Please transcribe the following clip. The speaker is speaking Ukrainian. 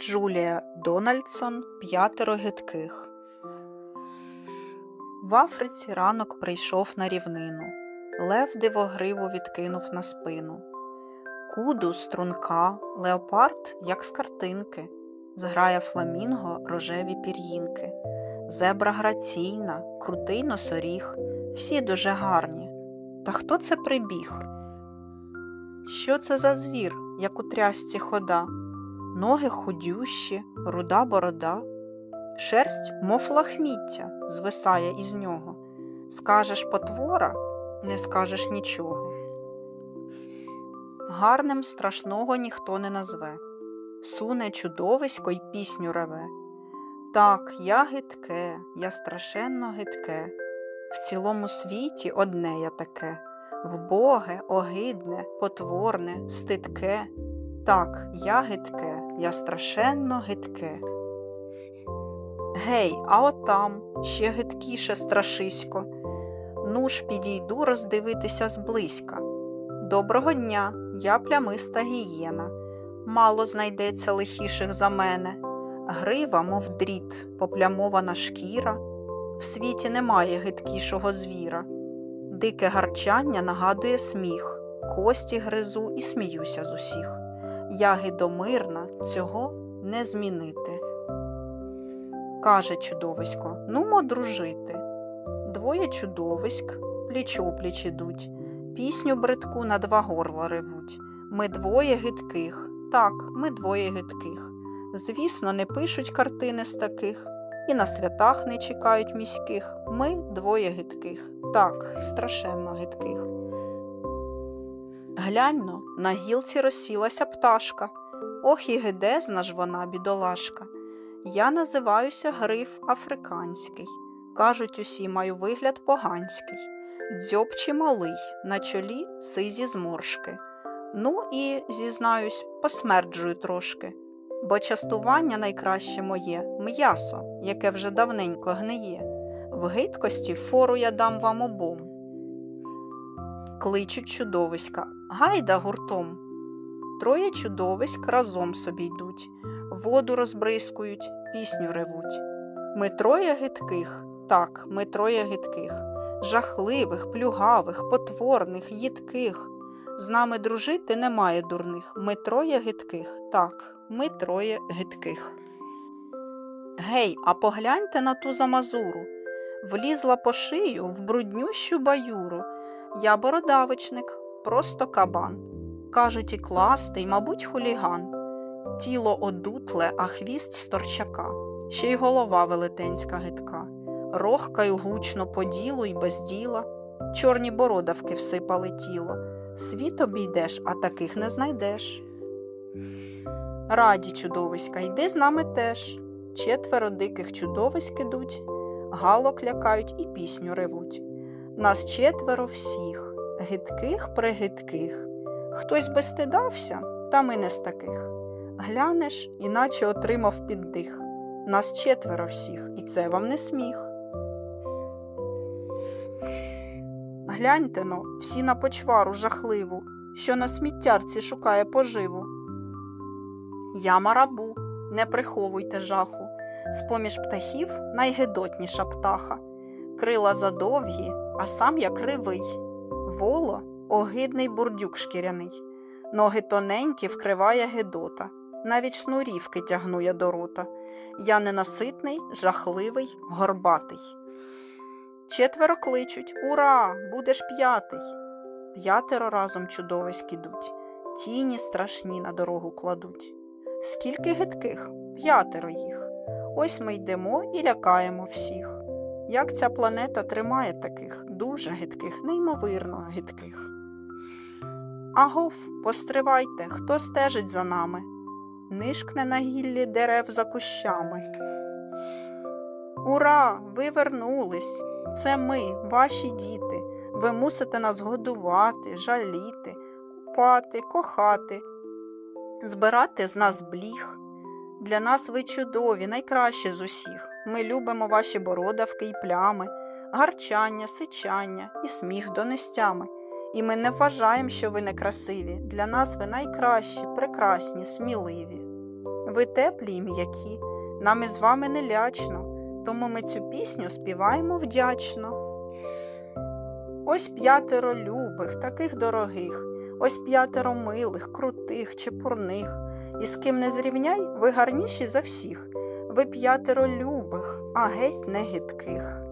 Джулія Дональдсон П'ятеро гидких. В Африці ранок прийшов на рівнину. Лев дивогриву відкинув на спину. Куду струнка, леопард, як з картинки, зграє фламінго рожеві пір'їнки. Зебра граційна, крутий носоріг, всі дуже гарні. Та хто це прибіг? Що це за звір, як у трясці хода? Ноги худющі, руда борода, шерсть, мов лахміття, звисає із нього. Скажеш потвора, не скажеш нічого. Гарним страшного ніхто не назве. Суне чудовисько й пісню реве. Так, я гидке, я страшенно гидке. В цілому світі одне я таке, вбоге, огидне, потворне, стидке. Так, я гидке, я страшенно гидке. Гей, а отам ще гидкіше страшисько. Ну ж підійду роздивитися зблизька. Доброго дня, я плямиста гієна. Мало знайдеться лихіших за мене. Грива, мов дріт, поплямована шкіра. В світі немає гидкішого звіра. Дике гарчання нагадує сміх, кості гризу і сміюся з усіх. Я гидомирна, цього не змінити. Каже чудовисько, нумо дружити. Двоє чудовиськ пліч опліч ідуть, пісню бридку на два горла ревуть. Ми двоє гидких, так, ми двоє гидких. Звісно, не пишуть картини з таких, і на святах не чекають міських. Ми двоє гидких, так, страшенно гидких. Гляньно, на гілці розсілася пташка. Ох і гидезна ж вона, бідолашка. Я називаюся Гриф Африканський. Кажуть, усі маю вигляд поганський. Дзьоб чималий, на чолі сизі зморшки. Ну і, зізнаюсь, посмерджую трошки, бо частування найкраще моє м'ясо, яке вже давненько гниє. В гидкості фору я дам вам обом. Кличуть чудовиська, гайда гуртом. Троє чудовиськ разом собі йдуть, воду розбризкують, пісню ревуть. Ми троє гидких, так, ми троє гидких, жахливих, плюгавих, потворних, їдких. З нами дружити немає дурних. Ми троє гидких, так, ми троє гидких. Гей, а погляньте на ту замазуру. Влізла по шию в бруднющу баюру. Я бородавичник, просто кабан. Кажуть, і кластий, мабуть, хуліган. Тіло одутле, а хвіст сторчака, ще й голова велетенська гидка. Рохкаю гучно по ділу й без діла. Чорні бородавки всипали тіло. Світ обійдеш, а таких не знайдеш. Раді чудовиська, йди з нами теж. Четверо диких чудовиськ ідуть, галок лякають і пісню ревуть. Нас четверо всіх, гидких пригидких. Хтось би стидався, та ми не з таких. Глянеш, іначе отримав піддих. Нас четверо всіх, і це вам не сміх. Гляньте но, всі на почвару жахливу, що на сміттярці шукає поживу. Я марабу, не приховуйте жаху. З-поміж птахів найгидотніша птаха. Крила задовгі, а сам я кривий. Воло огидний бурдюк шкіряний. Ноги тоненькі вкриває гидота, навіть шнурівки тягну я до рота. Я ненаситний, жахливий, горбатий. Четверо кличуть Ура! Будеш п'ятий. П'ятеро разом чудовиськ ідуть, тіні страшні на дорогу кладуть. Скільки гидких? П'ятеро їх. Ось ми йдемо і лякаємо всіх. Як ця планета тримає таких дуже гидких, неймовірно гидких. Агов, постривайте, хто стежить за нами, нишкне на гіллі дерев за кущами. Ура! Ви вернулись! Це ми, ваші діти. Ви мусите нас годувати, жаліти, купати, кохати, збирати з нас бліг. Для нас ви чудові, найкращі з усіх. Ми любимо ваші бородавки й плями, гарчання, сичання і сміх донестями. І ми не вважаємо, що ви некрасиві. Для нас ви найкращі, прекрасні, сміливі. Ви теплі й м'які, нам із вами не лячно, тому ми цю пісню співаємо вдячно. Ось п'ятеро любих, таких дорогих, ось п'ятеро милих, крутих, чепурних. І з ким не зрівняй, ви гарніші за всіх. Ви п'ятеро любих, а геть не гидких.